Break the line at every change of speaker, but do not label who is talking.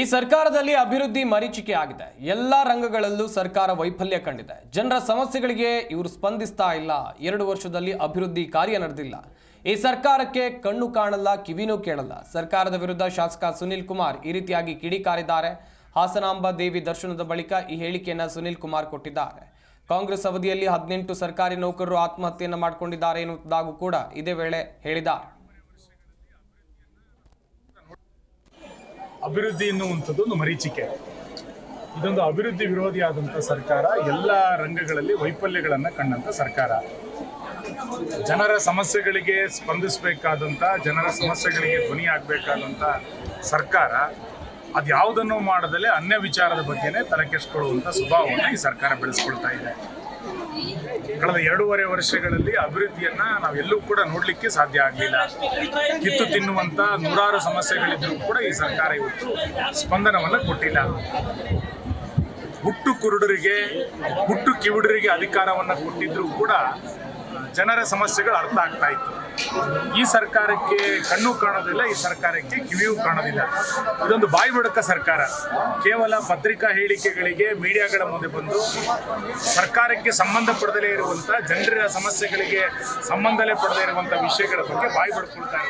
ಈ ಸರ್ಕಾರದಲ್ಲಿ ಅಭಿವೃದ್ಧಿ ಮರೀಚಿಕೆ ಆಗಿದೆ. ಎಲ್ಲ ರಂಗಗಳಲ್ಲೂ ಸರ್ಕಾರ ವೈಫಲ್ಯ ಕಂಡಿದೆ. ಜನರ ಸಮಸ್ಯೆಗಳಿಗೆ ಇವರು ಸ್ಪಂದಿಸ್ತಾ ಇಲ್ಲ. ಎರಡು ವರ್ಷದಲ್ಲಿ ಅಭಿವೃದ್ಧಿ ಕಾರ್ಯ ನಡೆದಿಲ್ಲ. ಈ ಸರ್ಕಾರಕ್ಕೆ ಕಣ್ಣು ಕಾಣಲ್ಲ, ಕಿವಿನೂ ಕೇಳಲ್ಲ. ಸರ್ಕಾರದ ವಿರುದ್ಧ ಶಾಸಕ ಸುನಿಲ್ ಕುಮಾರ್ ಈ ರೀತಿಯಾಗಿ ಕಿಡಿಕಾರಿದ್ದಾರೆ ಹಾಸನಾಂಬ ದೇವಿ ದರ್ಶನದ ಬಳಿಕ ಈ ಹೇಳಿಕೆಯನ್ನು ಸುನಿಲ್ ಕುಮಾರ್ ಕೊಟ್ಟಿದ್ದಾರೆ. ಕಾಂಗ್ರೆಸ್ ಅವಧಿಯಲ್ಲಿ ಹದಿನೆಂಟು ಸರ್ಕಾರಿ ನೌಕರರು ಆತ್ಮಹತ್ಯೆಯನ್ನು ಮಾಡಿಕೊಂಡಿದ್ದಾರೆ ಎನ್ನುವುದಾಗೂ ಕೂಡ ಇದೇ ವೇಳೆ ಹೇಳಿದ್ದಾರೆ.
ಅಭಿವೃದ್ಧಿ ಎನ್ನುವಂಥದ್ದು ಒಂದು ಮರೀಚಿಕೆ. ಇದೊಂದು ಅಭಿವೃದ್ಧಿ ವಿರೋಧಿಯಾದಂಥ ಸರ್ಕಾರ, ಎಲ್ಲ ರಂಗಗಳಲ್ಲಿ ವೈಫಲ್ಯಗಳನ್ನು ಕಂಡಂಥ ಸರ್ಕಾರ. ಜನರ ಸಮಸ್ಯೆಗಳಿಗೆ ಸ್ಪಂದಿಸಬೇಕಾದಂಥ, ಜನರ ಸಮಸ್ಯೆಗಳಿಗೆ ಧ್ವನಿ ಆಗಬೇಕಾದಂಥ ಸರ್ಕಾರ, ಅದ್ಯಾವುದನ್ನು ಮಾಡದಲ್ಲೇ ಅನ್ಯ ವಿಚಾರದ ಬಗ್ಗೆನೇ ತಲೆಕೆಸ್ಕೊಳ್ಳುವಂಥ ಸ್ವಭಾವವನ್ನು ಈ ಸರ್ಕಾರ ಬೆಳೆಸ್ಕೊಳ್ತಾ ಇದೆ. ಕಳೆದ ಎರಡೂವರೆ ವರ್ಷಗಳಲ್ಲಿ ಅಭಿವೃದ್ಧಿಯನ್ನ ನಾವೆಲ್ಲೂ ಕೂಡ ನೋಡಲಿಕ್ಕೆ ಸಾಧ್ಯ ಆಗಲಿಲ್ಲ. ಕಿತ್ತು ತಿನ್ನುವಂತ ನೂರಾರು ಸಮಸ್ಯೆಗಳಿದ್ರೂ ಕೂಡ ಈ ಸರ್ಕಾರ ಇವತ್ತು ಸ್ಪಂದನವನ್ನ ಕೊಟ್ಟಿಲ್ಲ. ಹುಟ್ಟು ಕುರುಡರಿಗೆ, ಹುಟ್ಟು ಕಿವುಡರಿಗೆ ಅಧಿಕಾರವನ್ನ ಕೊಟ್ಟಿದ್ರೂ ಕೂಡ ಜನರ ಸಮಸ್ಯೆಗಳು ಅರ್ಥ ಆಗ್ತಾ ಇತ್ತು. ಈ ಸರ್ಕಾರಕ್ಕೆ ಕಣ್ಣು ಕಾಣೋದಿಲ್ಲ, ಈ ಸರ್ಕಾರಕ್ಕೆ ಕಿವಿಯೂ ಕಾಣೋದಿಲ್ಲ. ಇದೊಂದು ಬಾಯಿ ಬಡಕ ಸರ್ಕಾರ. ಕೇವಲ ಪತ್ರಿಕಾ ಹೇಳಿಕೆಗಳಿಗೆ ಮೀಡಿಯಾಗಳ ಮುಂದೆ ಬಂದು ಸರ್ಕಾರಕ್ಕೆ ಸಂಬಂಧಪಡದಲೇ ಇರುವಂತ ಜನರ ಸಮಸ್ಯೆಗಳಿಗೆ ಸಂಬಂಧಲೇ ಪಡದೇ ಇರುವಂತ ವಿಷಯಗಳ ಬಗ್ಗೆ ಬಾಯಿ ಬಡ್ಕೊಳ್ತಾ